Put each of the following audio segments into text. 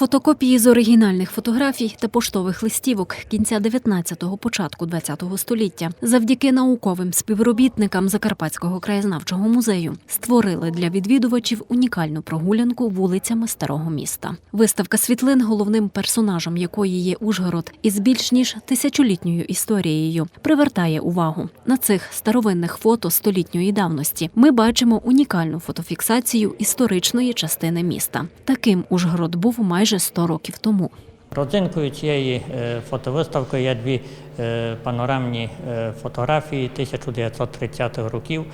Фотокопії з оригінальних фотографій та поштових листівок кінця 19-го, початку 20-го століття завдяки науковим співробітникам Закарпатського краєзнавчого музею створили для відвідувачів унікальну прогулянку вулицями старого міста. Виставка світлин, головним персонажем якої є Ужгород, із більш ніж тисячолітньою історією, привертає увагу. На цих старовинних фото столітньої давності ми бачимо унікальну фотофіксацію історичної частини міста. Таким Ужгород був майже 100 років тому. Родзинкою цієї е, фотовиставки є дві е, панорамні е, фотографії 1930-х років.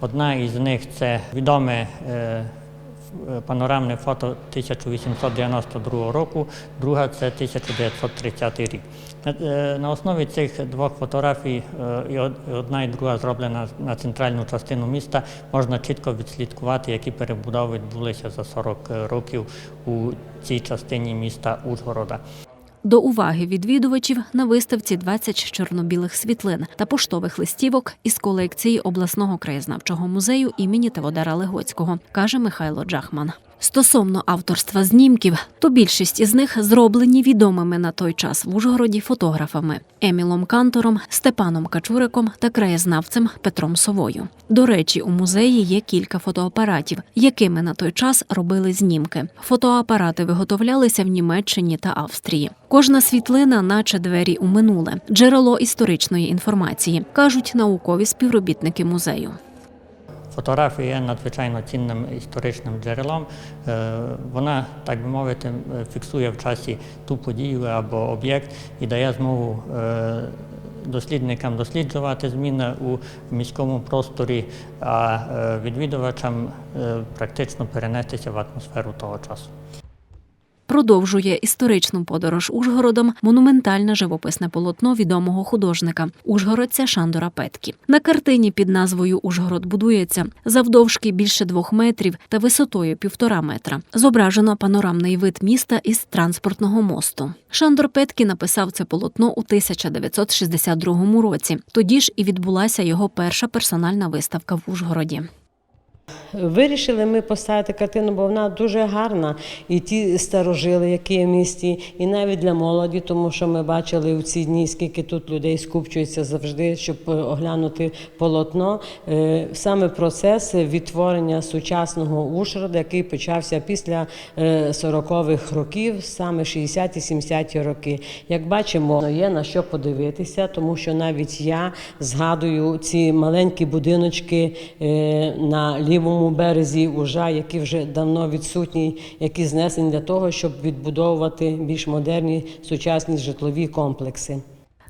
Одна із них це відоме панорамне фото 1892 року, друга це 1930 рік. На- е, основі цих двох фотографій е, і одна і друга зроблена на центральну частину міста. Можна чітко відслідкувати, які перебудови відбулися за 40 років у цій частині міста Ужгорода. До уваги відвідувачів на виставці 20 чорно-білих світлин та поштових листівок із колекції обласного краєзнавчого музею імені Теводара Легоцького, каже Михайло Джахман. Стосовно авторства знімків, то більшість із них зроблені відомими на той час в Ужгороді фотографами Емілом Кантором, Степаном Качуриком та краєзнавцем Петром Совою. До речі, у музеї є кілька фотоапаратів, якими на той час робили знімки. Фотоапарати виготовлялися в Німеччині та Австрії. Кожна світлина, наче двері у минуле, джерело історичної інформації, кажуть наукові співробітники музею. Фотографія є надзвичайно цінним історичним джерелом. Е, Вона, так би мовити, фіксує в часі ту подію або об'єкт і дає змогу е, дослідникам досліджувати зміни у міському просторі, а е, відвідувачам практично перенестися в атмосферу того часу. Продовжує історичну подорож Ужгородом монументальне живописне полотно відомого художника Ужгородця Шандора Петкі. На картині під назвою Ужгород будується завдовжки більше двох метрів та висотою півтора метра. Зображено панорамний вид міста із транспортного мосту. Шандор Петкі написав це полотно у 1962 році. Тоді ж і відбулася його перша персональна виставка в Ужгороді. Вирішили ми поставити картину, бо вона дуже гарна. І ті старожили, які є в місті, і навіть для молоді, тому що ми бачили в ці дні, скільки тут людей скупчується завжди, щоб е, оглянути полотно. Е, Саме процес відтворення сучасного Ужгорода, який почався після е, 40-х років, саме 60-70-ті роки. Як бачимо, є на що подивитися, тому що навіть я згадую ці маленькі будиночки е, на лівому березі Ужа, які вже давно відсутні, які знесені для того, щоб відбудовувати більш модерні сучасні житлові комплекси.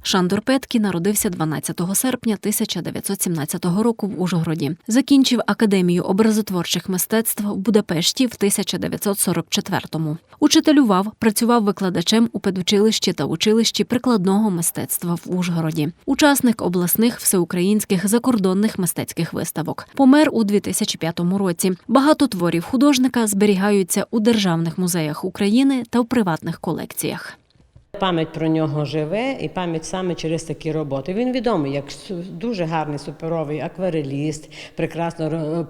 Шандор Петкі народився 12 серпня 1917 року в Ужгороді. Закінчив академію образотворчих мистецтв в Будапешті в 1944-му. Учителював, працював викладачем у педучилищі та училищі прикладного мистецтва в Ужгороді. Учасник обласних всеукраїнських закордонних мистецьких виставок. Помер у 2005 році. Багато творів художника зберігаються у державних музеях України та в приватних колекціях. Пам'ять про нього живе, і пам'ять саме через такі роботи. Він відомий як дуже гарний суперовий аквареліст, прекрасно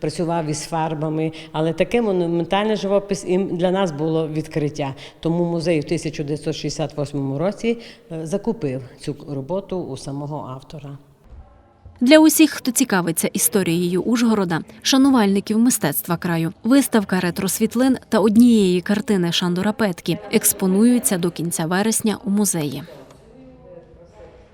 працював із фарбами. Але таке монументальний живопис і для нас було відкриття. Тому музей в 1968 році е, закупив цю роботу у самого автора. Для усіх, хто цікавиться історією Ужгорода, шанувальників мистецтва краю, виставка ретро-світлин та однієї картини Шандора Петкі експонуються до кінця вересня у музеї.